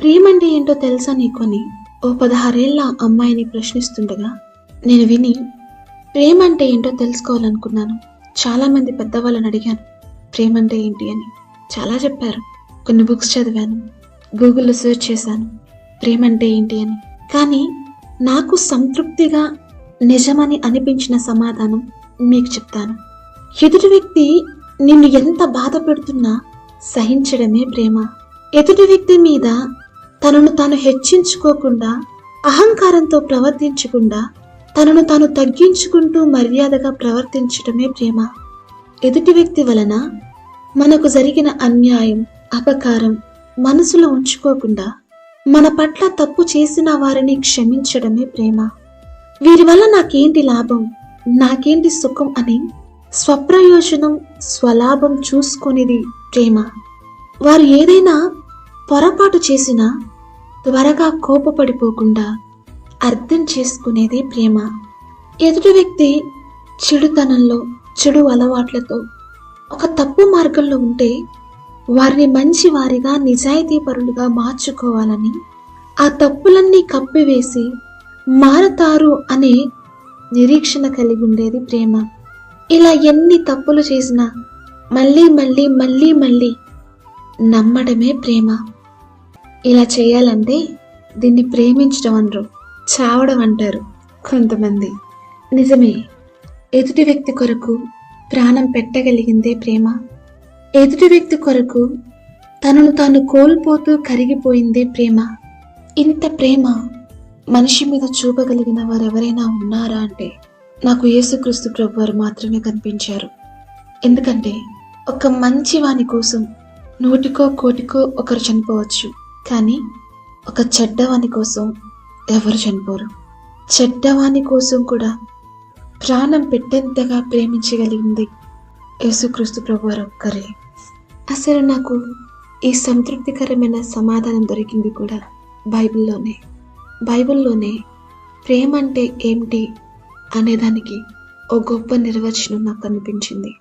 ప్రేమ అంటే ఏంటో తెలుసా నీకొని? ఓ పదహారేళ్ళ అమ్మాయిని ప్రశ్నిస్తుండగా నేను విని ప్రేమ అంటే ఏంటో తెలుసుకోవాలనుకున్నాను. చాలామంది పెద్దవాళ్ళని అడిగాను ప్రేమ అంటే ఏంటి అని? చాలా చెప్పారు. కొన్ని బుక్స్ చదివాను గూగుల్లో సెర్చ్ చేశాను ప్రేమ అంటే ఏంటి అని? కానీ నాకు సంతృప్తిగా నిజమని అనిపించిన సమాధానం మీకు చెప్తాను. ఎదుటి వ్యక్తి నిన్ను ఎంత బాధ పెడుతున్నా సహించడమే ప్రేమ. ఎదుటి వ్యక్తి మీద తనను తాను హెచ్చించుకోకుండా అహంకారంతో ప్రవర్తించకుండా తనను తాను తగ్గించుకుంటూ మర్యాదగా ప్రవర్తించడమే ప్రేమ. ఎదుటి వ్యక్తి వలన మనకు జరిగిన అన్యాయం అపకారం మనసులో ఉంచుకోకుండా మన పట్ల తప్పు చేసిన వారిని క్షమించడమే ప్రేమ. వీరి వల్ల నాకేంటి లాభం నాకేంటి సుఖం అని స్వప్రయోజనం స్వలాభం చూసుకునేది ప్రేమ. వారు ఏదైనా పొరపాటు చేసినా త్వరగా కోపపడిపోకుండా అర్థం చేసుకునేది ప్రేమ. ఎదుటి వ్యక్తి చెడుతనంలో చెడు అలవాట్లతో ఒక తప్పు మార్గంలో ఉంటే వారిని మంచి వారిగా నిజాయితీపరులుగా మార్చుకోవాలని ఆ తప్పులన్నీ కప్పివేసి మారతారు అనే నిరీక్షణ కలిగి ఉండేది ప్రేమ. ఇలా ఎన్ని తప్పులు చేసినా మళ్ళీ మళ్ళీ మళ్ళీ మళ్ళీ నమ్మడమే ప్రేమ. ఇలా చేయాలంటే దీన్ని ప్రేమించడం అనరు చావడం అంటారు కొంతమంది. నిజమే ఎదుటి వ్యక్తి కొరకు ప్రాణం పెట్టగలిగిందే ప్రేమ. ఎదుటి వ్యక్తి కొరకు తనను తాను కోల్పోతూ కరిగిపోయిందే ప్రేమ. ఇంత ప్రేమ మనిషి మీద చూపగలిగిన వారు ఎవరైనా ఉన్నారా అంటే నాకు యేసుక్రీస్తు ప్రభు వారు మాత్రమే కనిపించారు. ఎందుకంటే ఒక మంచి వాని కోసం నూటికో కోటికో ఒకరు చనిపోవచ్చు. కానీ ఒక చెడ్డవాని కోసం ఎవరు చనిపోరు? చెడ్డవాని కోసం కూడా ప్రాణం పెట్టేంతగా ప్రేమించగలిగింది యేసుక్రీస్తు ప్రభు వారు ఒక్కరే. అసలు నాకు ఈ సంతృప్తికరమైన సమాధానం దొరికింది కూడా బైబిల్లోనే. బైబిల్లోనే ప్రేమ అంటే ఏమిటి అనేదానికి ఓ గొప్ప నిర్వచనం నాకు అనిపించింది.